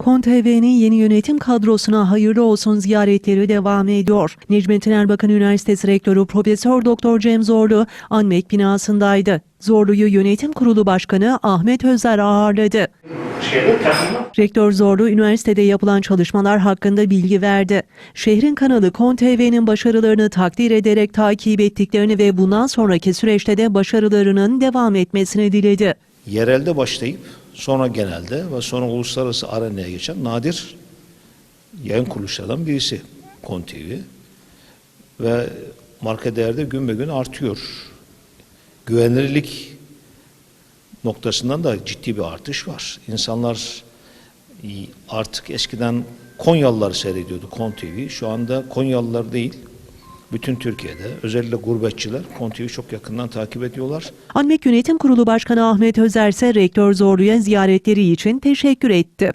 Kon TV'nin yeni yönetim kadrosuna hayırlı olsun ziyaretleri devam ediyor. Necmettin Erbakan Üniversitesi Rektörü Profesör Doktor Cem Zorlu, Anmek binasındaydı. Zorlu'yu Yönetim Kurulu Başkanı Ahmet Özer ağırladı. Rektör Zorlu, üniversitede yapılan çalışmalar hakkında bilgi verdi. Şehrin kanalı Kon TV'nin başarılarını takdir ederek takip ettiklerini ve bundan sonraki süreçte de başarılarının devam etmesini diledi. yerelde başlayıp sonra genelde ve sonra uluslararası arenaya geçen nadir yayın kuruluşlardan birisi Kon TV. Ve marka değeri de gün be gün artıyor. Güvenilirlik noktasından da ciddi bir artış var. İnsanlar artık eskiden Konyalılar seyrediyordu Kon TV. Şu anda Konyalılar değil, bütün Türkiye'de özellikle gurbetçiler Kon TV'yi çok yakından takip ediyorlar. Anmek Yönetim Kurulu Başkanı Ahmet Özer ise Rektör Zorlu'ya ziyaretleri için teşekkür etti.